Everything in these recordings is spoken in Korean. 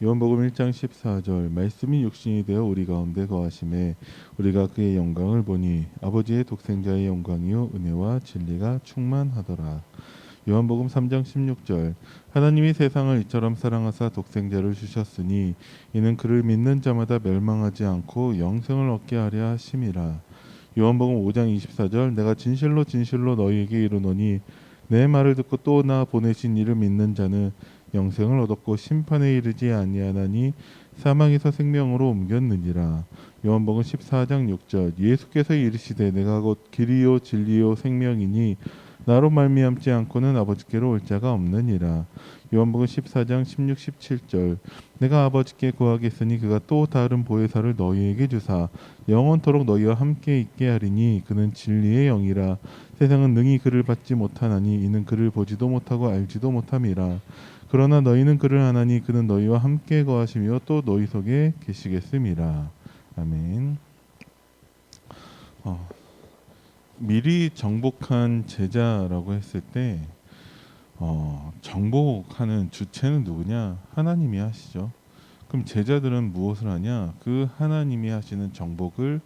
요한복음 1장 14절 말씀이 육신이 되어 우리 가운데 거하심에 우리가 그의 영광을 보니 아버지의 독생자의 영광이요 은혜와 진리가 충만하더라. 요한복음 3장 16절 하나님이 세상을 이처럼 사랑하사 독생자를 주셨으니 이는 그를 믿는 자마다 멸망하지 않고 영생을 얻게 하려 하심이라. 요한복음 5장 24절 내가 진실로 진실로 너희에게 이르노니 내 말을 듣고 또 나 보내신 이를 믿는 자는 영생을 얻었고 심판에 이르지 아니하나니 사망에서 생명으로 옮겼느니라. 요한복음 14장 6절 예수께서 이르시되 내가 곧 길이요 진리요 생명이니 나로 말미암지 않고는 아버지께로 올 자가 없느니라. 요한복음 14장 16, 17절 내가 아버지께 구하겠으니 그가 또 다른 보혜사를 너희에게 주사 영원토록 너희와 함께 있게 하리니 그는 진리의 영이라 세상은 능히 그를 받지 못하나니 이는 그를 보지도 못하고 알지도 못함이라 그러나 너희는 그를 아나니 그는 너희와 함께 거하시며 또 너희 속에 계시겠음이라 아멘. 어, 미리 정복한 제자라고 했을 때 어, 정복하는 주체는 누구냐? 하나님이 하시죠. 그럼 제자들은 무엇을 하냐? 그 하나님이 하시는 정복을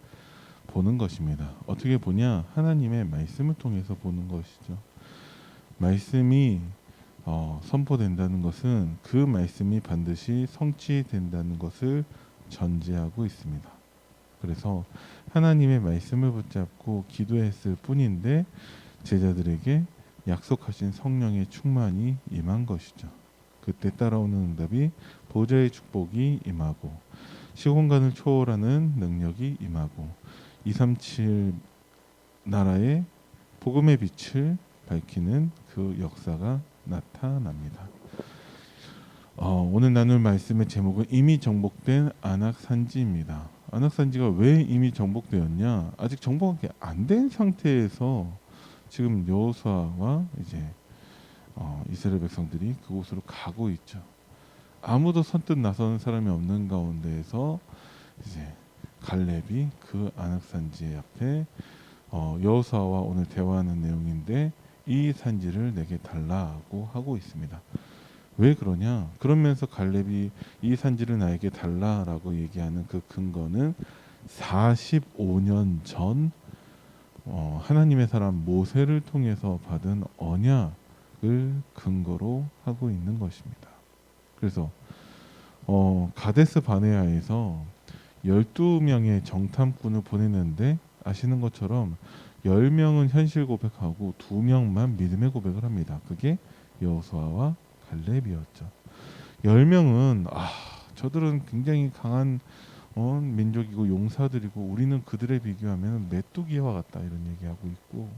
보는 것입니다. 어떻게 보냐? 하나님의 말씀을 통해서 보는 것이죠. 말씀이 어, 선포된다는 것은 그 말씀이 반드시 성취된다는 것을 전제하고 있습니다. 그래서 하나님의 말씀을 붙잡고 기도했을 뿐인데 제자들에게 약속하신 성령의 충만이 임한 것이죠. 그때 따라오는 응답이 보좌의 축복이 임하고 시공간을 초월하는 능력이 임하고 237 나라의 복음의 빛을 밝히는 그 역사가 나타납니다. 어, 오늘 나눌 말씀의 제목은 이미 정복된 안악 산지입니다. 안악산지가 왜 이미 정복되었냐? 아직 정복이 안 된 상태에서 지금 여호수아와 이제 어, 이스라엘 백성들이 그곳으로 가고 있죠. 아무도 선뜻 나서는 사람이 없는 가운데에서 이제 갈렙이 그 안악산지 앞에 어, 여호수아와 오늘 대화하는 내용인데 이 산지를 내게 달라고 하고 있습니다. 왜 그러냐? 그러면서 갈렙이 이 산지를 나에게 달라라고 얘기하는 그 근거는 45년 전 어, 하나님의 사람 모세를 통해서 받은 언약을 근거로 하고 있는 것입니다. 그래서 어, 가데스 바네아에서 12명의 정탐꾼을 보냈는데 아시는 것처럼 10명은 현실 고백하고 2명만 믿음의 고백을 합니다. 그게 여호수아와 갈렙이었죠. 10명은 아, 저들은 굉장히 강한 어, 민족이고 용사들이고 우리는 그들에 비교하면 메뚜기와 같다 이런 얘기하고 있고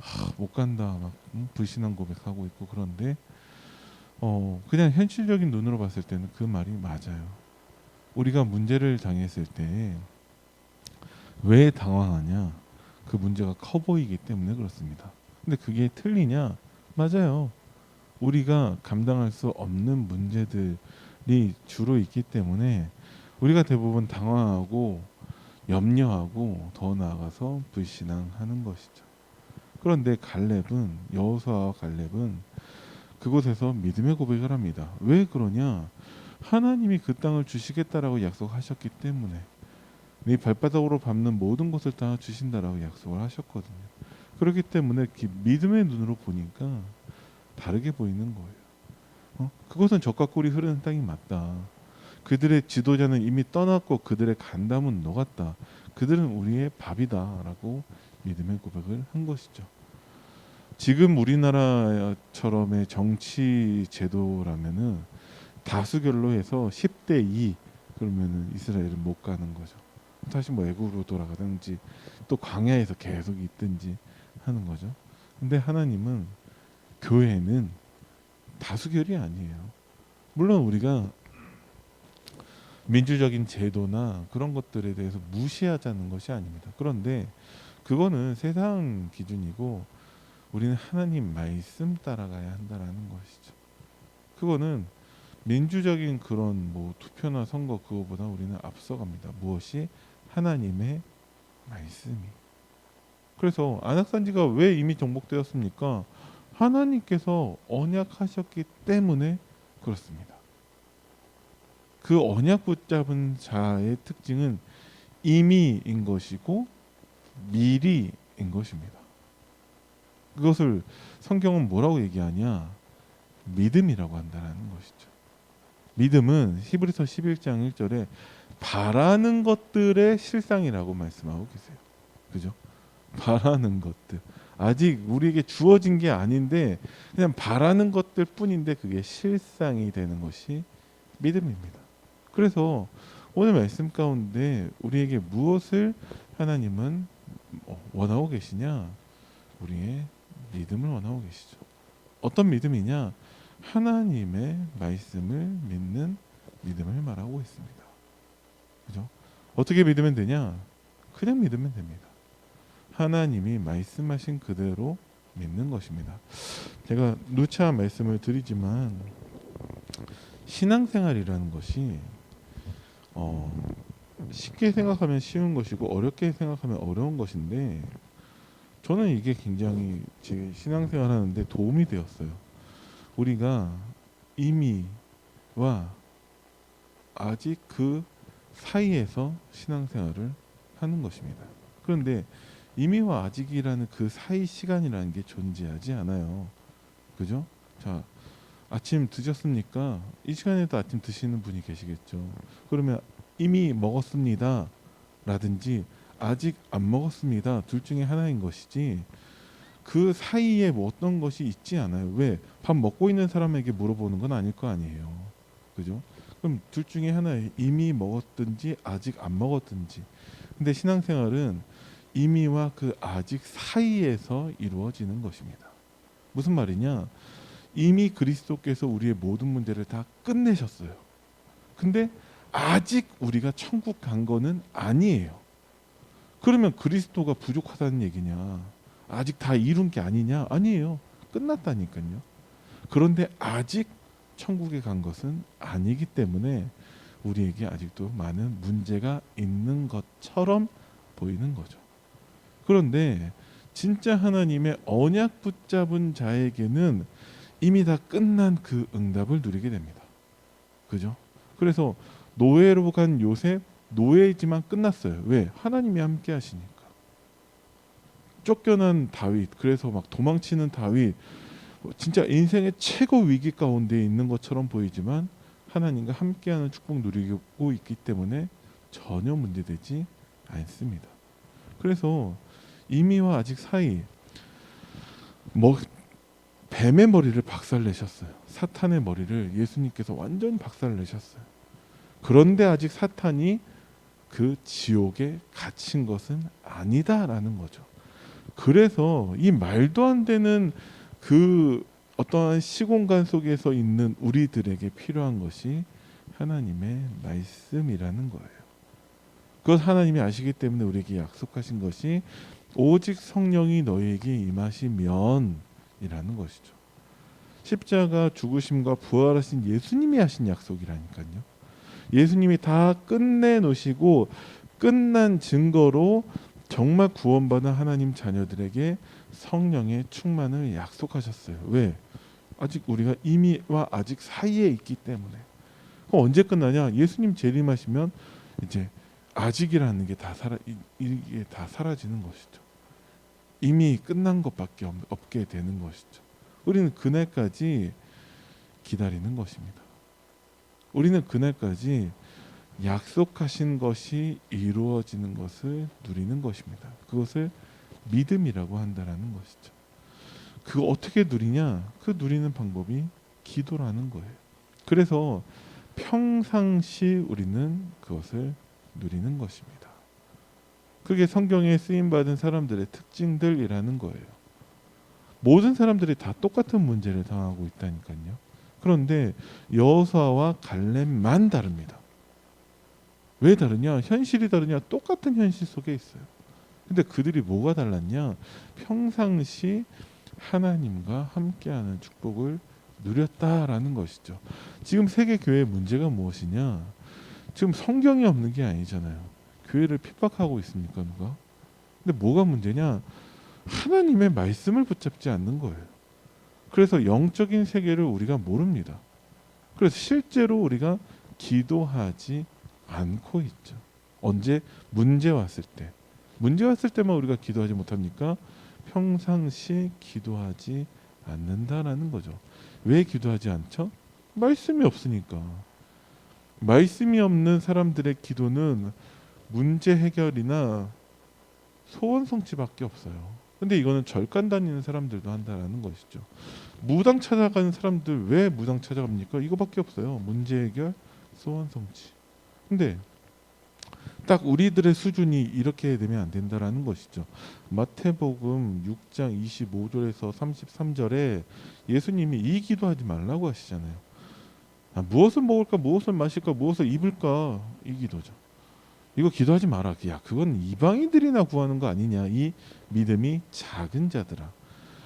아, 못 간다 막 음, 불신한 고백하고 있고 그런데 어, 그냥 현실적인 눈으로 봤을 때는 그 말이 맞아요. 우리가 문제를 당했을 때 왜 당황하냐? 그 문제가 커 보이기 때문에 그렇습니다. 근데 그게 틀리냐? 맞아요. 우리가 감당할 수 없는 문제들이 주로 있기 때문에 우리가 대부분 당황하고 염려하고 더 나아가서 불신앙하는 것이죠. 그런데 갈렙은 여호수아와 갈렙은 그곳에서 믿음의 고백을 합니다. 왜 그러냐? 하나님이 그 땅을 주시겠다라고 약속하셨기 때문에 네 발바닥으로 밟는 모든 것을 다 주신다라고 약속을 하셨거든요. 그렇기 때문에 믿음의 눈으로 보니까 다르게 보이는 거예요. 어? 그것은 적과 꿀이 흐르는 땅이 맞다. 그들의 지도자는 이미 떠났고 그들의 간담은 녹았다. 그들은 우리의 밥이다라고 믿음의 고백을 한 것이죠. 지금 우리나라처럼의 정치 제도라면은 다수결로 해서 10대 2 그러면은 이스라엘은 못 가는 거죠. 다시 뭐 애국으로 돌아가든지 또 광야에서 계속 있든지 하는 거죠. 근데 하나님은 교회는 다수결이 아니에요. 물론 우리가 민주적인 제도나 그런 것들에 대해서 무시하자는 것이 아닙니다. 그런데 그거는 세상 기준이고 우리는 하나님 말씀 따라가야 한다라는 것이죠. 그거는 민주적인 그런 뭐 투표나 선거 그거보다 우리는 앞서갑니다. 무엇이 하나님의 말씀이. 그래서 안악산지가 왜 이미 정복되었습니까? 하나님께서 언약하셨기 때문에 그렇습니다. 그 언약 붙잡은 자의 특징은 임의인 것이고 미리인 것입니다. 그것을 성경은 뭐라고 얘기하냐? 믿음이라고 한다는 것이죠. 믿음은 히브리서 11장 1절에 바라는 것들의 실상이라고 말씀하고 계세요. 그죠? 바라는 것들. 아직 우리에게 주어진 게 아닌데 그냥 바라는 것들 뿐인데 그게 실상이 되는 것이 믿음입니다. 그래서 오늘 말씀 가운데 우리에게 무엇을 하나님은 원하고 계시냐? 우리의 믿음을 원하고 계시죠. 어떤 믿음이냐? 하나님의 말씀을 믿는 믿음을 말하고 있습니다. 그죠? 어떻게 믿으면 되냐? 그냥 믿으면 됩니다. 하나님이 말씀하신 그대로 믿는 것입니다. 제가 누차 말씀을 드리지만 신앙생활이라는 것이 어, 쉽게 생각하면 쉬운 것이고 어렵게 생각하면 어려운 것인데 저는 이게 굉장히 제 신앙생활 하는데 도움이 되었어요. 우리가 이미와 아직 그 사이에서 신앙생활을 하는 것입니다. 그런데 이미와 아직이라는 그 사이 시간이라는 게 존재하지 않아요. 그죠? 자, 아침 드셨습니까? 이 시간에도 아침 드시는 분이 계시겠죠. 그러면 이미 먹었습니다. 라든지 아직 안 먹었습니다. 둘 중에 하나인 것이지 그 사이에 뭐 어떤 것이 있지 않아요. 왜? 밥 먹고 있는 사람에게 물어보는 건 아닐 거 아니에요. 그죠? 그럼 둘 중에 하나에 이미 먹었든지 아직 안 먹었든지. 근데 신앙생활은 이미와 그 아직 사이에서 이루어지는 것입니다. 무슨 말이냐? 이미 그리스도께서 우리의 모든 문제를 다 끝내셨어요. 근데 아직 우리가 천국 간 거는 아니에요. 그러면 그리스도가 부족하다는 얘기냐? 아직 다 이룬 게 아니냐? 아니에요. 끝났다니까요. 그런데 아직 천국에 간 것은 아니기 때문에 우리에게 아직도 많은 문제가 있는 것처럼 보이는 거죠. 그런데 진짜 하나님의 언약 붙잡은 자에게는 이미 다 끝난 그 응답을 누리게 됩니다. 그죠? 그래서 노예로 간 요셉 노예이지만 끝났어요. 왜? 하나님이 함께 하시니까. 쫓겨난 다윗 그래서 막 도망치는 다윗 진짜 인생의 최고 위기 가운데 있는 것처럼 보이지만 하나님과 함께하는 축복 누리고 있기 때문에 전혀 문제되지 않습니다. 그래서 이미와 아직 사이 뭐 뱀의 머리를 박살내셨어요. 사탄의 머리를 예수님께서 완전 박살내셨어요. 그런데 아직 사탄이 그 지옥에 갇힌 것은 아니다라는 거죠. 그래서 이 말도 안 되는 그 어떠한 시공간 속에서 있는 우리들에게 필요한 것이 하나님의 말씀이라는 거예요. 그것 하나님이 아시기 때문에 우리에게 약속하신 것이 오직 성령이 너희에게 임하시면이라는 것이죠. 십자가 죽으심과 부활하신 예수님이 하신 약속이라니까요. 예수님이 다 끝내 놓으시고 끝난 증거로 정말 구원받은 하나님 자녀들에게 성령의 충만을 약속하셨어요. 왜? 아직 우리가 이미와 아직 사이에 있기 때문에. 그럼 언제 끝나냐? 예수님 재림하시면 이제 아직이라는 게다 사라 이게 다 사라지는 것이죠. 이미 끝난 것밖에 없, 없게 되는 것이죠. 우리는 그날까지 기다리는 것입니다. 우리는 그날까지 약속하신 것이 이루어지는 것을 누리는 것입니다. 그것을 믿음이라고 한다라는 것이죠. 그 어떻게 누리냐? 그 누리는 방법이 기도라는 거예요. 그래서 평상시 우리는 그것을 누리는 것입니다. 그게 성경에 쓰임 받은 사람들의 특징들이라는 거예요. 모든 사람들이 다 똑같은 문제를 당하고 있다니까요. 그런데 여호수아와 갈렙만 다릅니다. 왜 다르냐? 현실이 다르냐? 똑같은 현실 속에 있어요. 근데 그들이 뭐가 달랐냐? 평상시 하나님과 함께하는 축복을 누렸다라는 것이죠. 지금 세계 교회의 문제가 무엇이냐? 지금 성경이 없는 게 아니잖아요. 교회를 핍박하고 있습니까 누가? 근데 뭐가 문제냐? 하나님의 말씀을 붙잡지 않는 거예요. 그래서 영적인 세계를 우리가 모릅니다. 그래서 실제로 우리가 기도하지 않고 있죠. 언제 문제 왔을 때 문제 왔을 때만 우리가 기도하지 못합니까? 평상시 기도하지 않는다라는 거죠. 왜 기도하지 않죠? 말씀이 없으니까. 말씀이 없는 사람들의 기도는 문제 해결이나 소원 성취밖에 없어요. 근데 이거는 절간 다니는 사람들도 한다라는 것이죠. 무당 찾아가는 사람들 왜 무당 찾아갑니까? 이거밖에 없어요. 문제 해결, 소원 성취. 근데 딱 우리들의 수준이 이렇게 되면 안 된다라는 것이죠. 마태복음 6장 25절에서 33절에 예수님이 이 기도하지 말라고 하시잖아요. 아, 무엇을 먹을까, 무엇을 마실까, 무엇을 입을까 이 기도죠. 이거 기도하지 마라. 야, 그건 이방인들이나 구하는 거 아니냐. 이 믿음이 작은 자들아.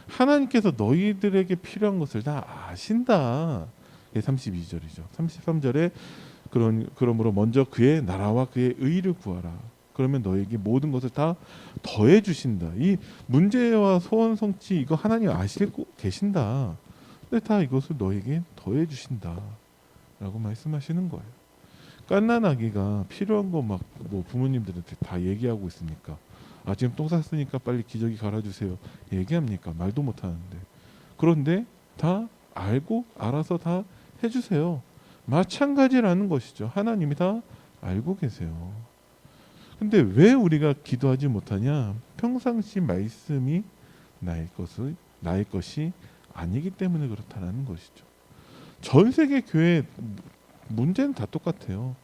하나님께서 너희들에게 필요한 것을 다 아신다. 이게 32절이죠. 33절에 그런 그러므로 먼저 그의 나라와 그의 의를 구하라. 그러면 너에게 모든 것을 다 더해 주신다. 이 문제와 소원 성취 이거 하나님 아시고 계신다. 근데 다 이것을 너에게 더해 주신다 라고 말씀하시는 거예요. 깐난 아기가 필요한 거 막 뭐 부모님들한테 다 얘기하고 있으니까 아 지금 똥 쌌으니까 빨리 기저귀 갈아주세요. 얘기합니까? 말도 못하는데. 그런데 다 알고 알아서 다 해주세요. 마찬가지라는 것이죠. 하나님이 다 알고 계세요. 근데 왜 우리가 기도하지 못하냐? 평상시 말씀이 나의 것을 나의 것이 아니기 때문에 그렇다는 것이죠 전 세계 교회 문제는 다 똑같아요.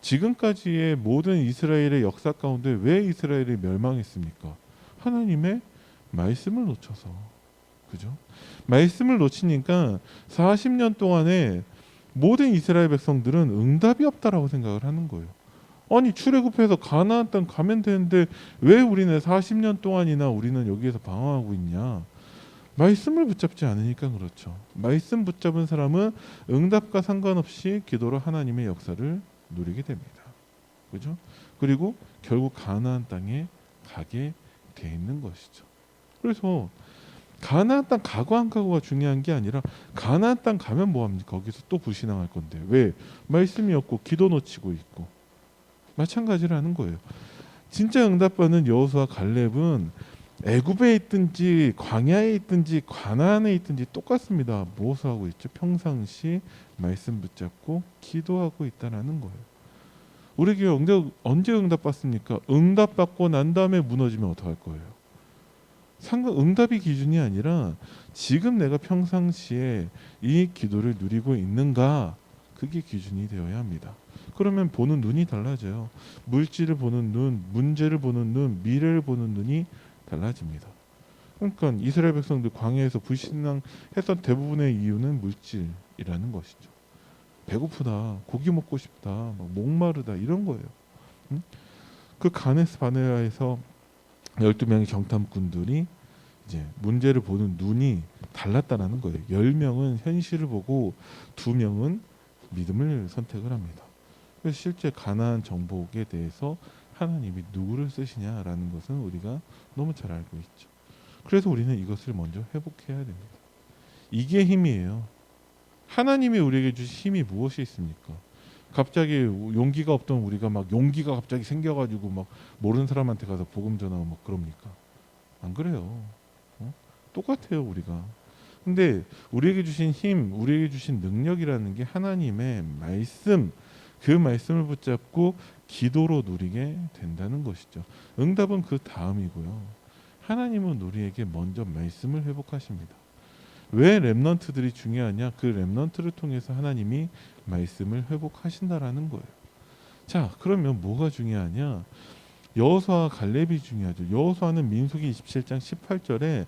지금까지의 모든 이스라엘의 역사 가운데 왜 이스라엘이 멸망했습니까? 하나님의 말씀을 놓쳐서. 그죠? 말씀을 놓치니까 40년 동안에 모든 이스라엘 백성들은 응답이 없다라고 생각을 하는 거예요. 아니 출애굽해서 가나안 땅 가면 되는데 왜 우리는 40년 동안이나 우리는 여기에서 방황하고 있냐? 말씀을 붙잡지 않으니까 그렇죠. 말씀 붙잡은 사람은 응답과 상관없이 기도로 하나님의 역사를 누리게 됩니다. 그죠? 그리고 결국 가나안 땅에 가게 돼 있는 것이죠. 그래서 가나안 땅 가고 안 가고가 중요한 게 아니라 가나안 땅 가면 뭐 합니까? 거기서 또 불신앙할 건데 왜 말씀이 없고 기도 놓치고 있고 마찬가지라는 거예요. 진짜 응답받는 여호수아 갈렙은 애굽에 있든지 광야에 있든지 가나안에 있든지 똑같습니다. 무엇을 하고 있죠? 평상시 말씀 붙잡고 기도하고 있다라는 거예요. 우리 교회 응답, 언제 응답받습니까? 응답받고 난 다음에 무너지면 어떡할 거예요? 상관 응답이 기준이 아니라 지금 내가 평상시에 이 기도를 누리고 있는가 그게 기준이 되어야 합니다. 그러면 보는 눈이 달라져요. 물질을 보는 눈, 문제를 보는 눈, 미래를 보는 눈이 달라집니다. 그러니까 이스라엘 백성들 광야에서 불신앙했던 대부분의 이유는 물질이라는 것이죠. 배고프다, 고기 먹고 싶다, 막 목마르다 이런 거예요. 응? 그 가네스 바네아에서 12명의 정탐꾼들이 이제 문제를 보는 눈이 달랐다라는 거예요. 10명은 현실을 보고 2명은 믿음을 선택을 합니다. 그래서 실제 가나안 정복에 대해서 하나님이 누구를 쓰시냐라는 것은 우리가 너무 잘 알고 있죠. 그래서 우리는 이것을 먼저 회복해야 됩니다. 이게 힘이에요. 하나님이 우리에게 주신 힘이 무엇이 있습니까? 갑자기 용기가 없던 우리가 막 용기가 갑자기 생겨가지고 막 모르는 사람한테 가서 복음 전하고 막 그럽니까? 안 그래요. 어? 똑같아요 우리가. 근데 우리에게 주신 힘, 우리에게 주신 능력이라는 게 하나님의 말씀, 그 말씀을 붙잡고 기도로 누리게 된다는 것이죠. 응답은 그 다음이고요. 하나님은 우리에게 먼저 말씀을 회복하십니다. 왜 렘넌트들이 중요하냐? 그 렘넌트를 통해서 하나님이 말씀을 회복하신다라는 거예요. 자, 그러면 뭐가 중요하냐? 여호수아 갈렙이 중요하죠. 여호수아는 민수기 27장 18절에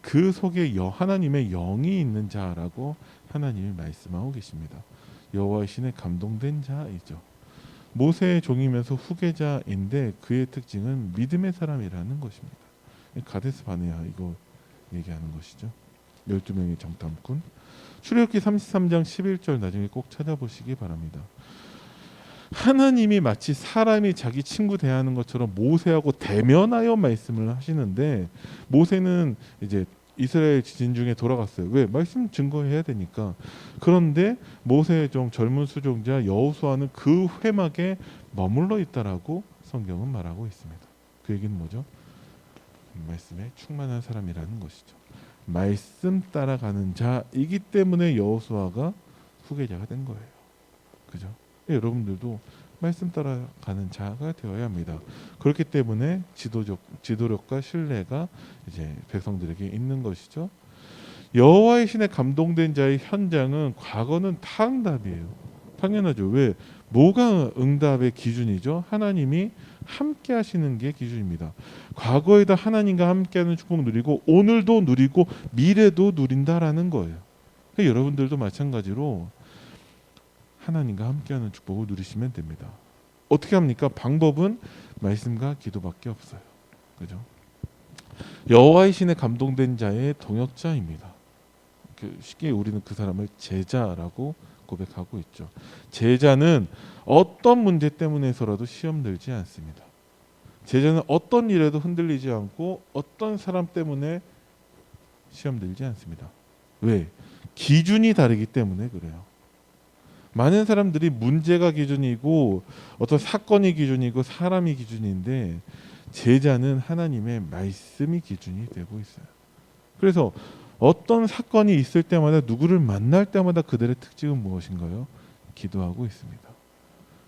그 속에 여 하나님의 영이 있는 자라고 하나님이 말씀하고 계십니다. 여호와의 신에 감동된 자이죠. 모세의 종이면서 후계자인데 그의 특징은 믿음의 사람이라는 것입니다. 가데스 바네아 이거 얘기하는 것이죠. 12명의 정탐꾼. 출애굽기 33장 11절 나중에 꼭 찾아보시기 바랍니다. 하나님이 마치 사람이 자기 친구 대하는 것처럼 모세하고 대면하여 말씀을 하시는데 모세는 이제 이스라엘 지진 중에 돌아갔어요. 왜? 말씀 증거해야 되니까. 그런데 모세의 종 젊은 수종자 여호수아는 그 회막에 머물러 있다라고 성경은 말하고 있습니다. 그 얘기는 뭐죠? 말씀에 충만한 사람이라는 것이죠. 말씀 따라가는 자이기 때문에 여호수아가 후계자가 된 거예요. 그죠? 여러분들도 말씀 따라 가는 자가 되어야 합니다. 그렇기 때문에 지도적 지도력과 신뢰가 이제 백성들에게 있는 것이죠. 여호와의 신에 감동된 자의 현장은 과거는 타응답이에요. 당연하죠. 왜? 뭐가 응답의 기준이죠? 하나님이 함께 하시는 게 기준입니다. 과거에도 하나님과 함께하는 축복 누리고 오늘도 누리고 미래도 누린다라는 거예요. 여러분들도 마찬가지로 하나님과 함께하는 축복을 누리시면 됩니다. 어떻게 합니까? 방법은 말씀과 기도밖에 없어요. 그죠? 여호와의 신에 감동된 자의 동역자입니다. 그 쉽게 우리는 그 사람을 제자라고 고백하고 있죠. 제자는 어떤 문제 때문에서라도 시험 들지 않습니다. 제자는 어떤 일에도 흔들리지 않고 어떤 사람 때문에 시험 들지 않습니다. 왜? 기준이 다르기 때문에 그래요. 많은 사람들이 문제가 기준이고 어떤 사건이 기준이고 사람이 기준인데 제자는 하나님의 말씀이 기준이 되고 있어요. 그래서 어떤 사건이 있을 때마다 누구를 만날 때마다 그들의 특징은 무엇인가요? 기도하고 있습니다.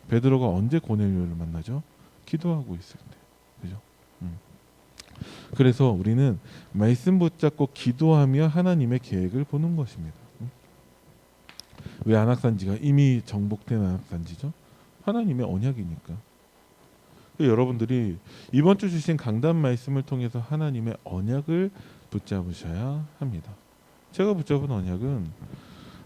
베드로가 언제 고넬료를 만나죠? 기도하고 있을 때. 그죠? 음. 그래서 우리는 말씀 붙잡고 기도하며 하나님의 계획을 보는 것입니다. 음. 왜 안악산지가 이미 정복된 안악산지죠? 하나님의 언약이니까. 여러분들이 이번 주 주신 강단 말씀을 통해서 하나님의 언약을 붙잡으셔야 합니다. 제가 붙잡은 언약은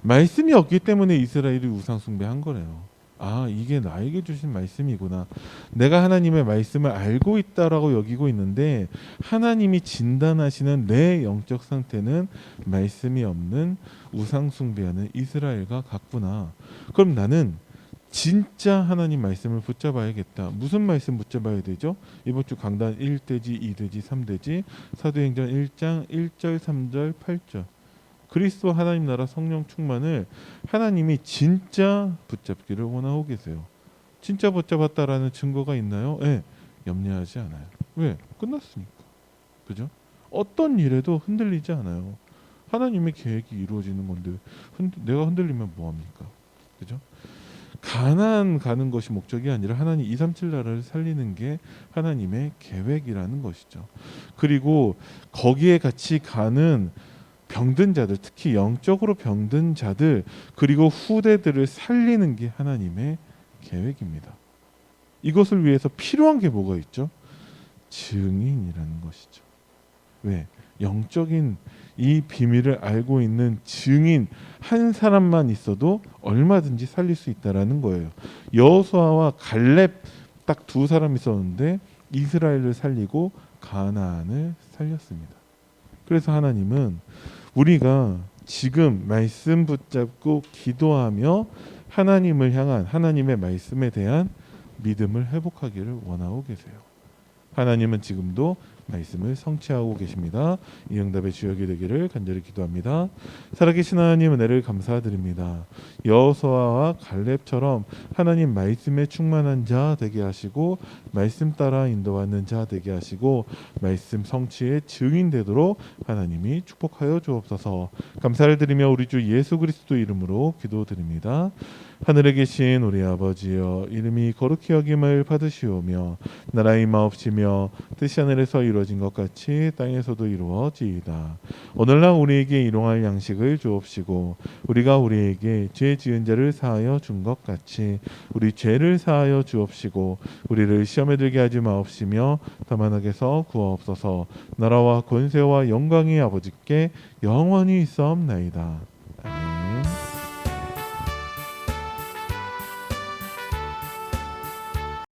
말씀이 없기 때문에 이스라엘이 우상 숭배한 거래요. 아, 이게 나에게 주신 말씀이구나. 내가 하나님의 말씀을 알고 있다라고 여기고 있는데 하나님이 진단하시는 내 영적 상태는 말씀이 없는 우상 숭배하는 이스라엘과 같구나. 그럼 나는 진짜 하나님 말씀을 붙잡아야겠다. 무슨 말씀 붙잡아야 되죠? 이번 주 강단 1대지, 2대지, 3대지, 사도행전 1장 1절, 3절, 8절. 그리스도 하나님 나라 성령 충만을 하나님이 진짜 붙잡기를 원하고 계세요. 진짜 붙잡았다라는 증거가 있나요? 예. 네, 염려하지 않아요. 왜? 끝났으니까. 그죠? 어떤 일에도 흔들리지 않아요. 하나님의 계획이 이루어지는 건데 흔, 내가 흔들리면 뭐 합니까? 그죠? 가난 가는 것이 목적이 아니라 하나님 237 나라를 살리는 게 하나님의 계획이라는 것이죠. 그리고 거기에 같이 가는 병든 자들, 특히 영적으로 병든 자들, 그리고 후대들을 살리는 게 하나님의 계획입니다. 이것을 위해서 필요한 게 뭐가 있죠? 증인이라는 것이죠. 왜? 영적인 이 비밀을 알고 있는 증인 한 사람만 있어도 얼마든지 살릴 수 있다라는 거예요. 여호수아와 갈렙 딱 두 사람 있었는데 이스라엘을 살리고 가나안을 살렸습니다. 그래서 하나님은 우리가 지금 말씀 붙잡고 기도하며 하나님을 향한 하나님의 말씀에 대한 믿음을 회복하기를 원하고 계세요. 하나님은 지금도 말씀을 성취하고 계십니다. 이 응답의 주역이 되기를 간절히 기도합니다. 살아계신 하나님 은혜를 감사드립니다. 여호수아와 갈렙처럼 하나님 말씀에 충만한 자 되게 하시고 말씀 따라 인도하는 자 되게 하시고 말씀 성취의 증인 되도록 하나님이 축복하여 주옵소서. 감사를 드리며 우리 주 예수 그리스도 이름으로 기도드립니다. 하늘에 계신 우리 아버지여 이름이 거룩히 여김을 받으시오며 나라의 마옵시며 뜻이 하늘에서 이루어진 것 같이 땅에서도 이루어지이다. 오늘날 우리에게 일용할 양식을 주옵시고 우리가 우리에게 죄 지은 자를 사하여 준 것 같이 우리 죄를 사하여 주옵시고 우리를 시험에 들게 하지 마옵시며 다만 악에서 구하옵소서 나라와 권세와 영광이 아버지께 영원히 있사옵나이다.